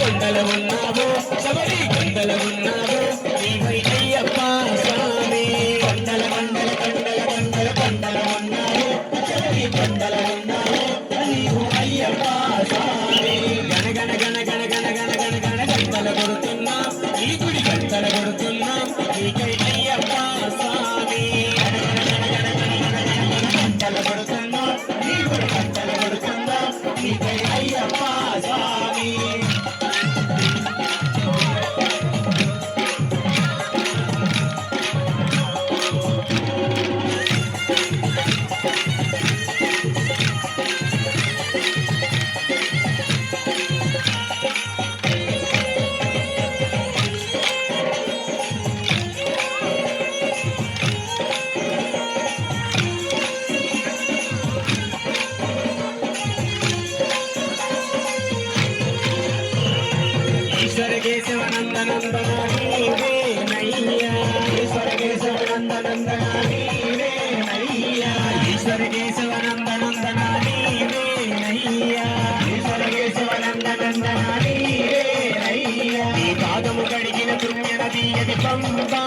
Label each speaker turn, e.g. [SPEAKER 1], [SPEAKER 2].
[SPEAKER 1] కొండల ఉన్నావో శబరి కొండల ఉన్నావో నీవై కొండల మండల కొండల కొండల
[SPEAKER 2] కొండల ఉన్నావో శబరి కొండల ఉన్నావో నీవు అయ్యప్ప స్వామి
[SPEAKER 1] గణగణ ఈ గుడి పాదము కడిగిన పుణ్యనది అది పంపా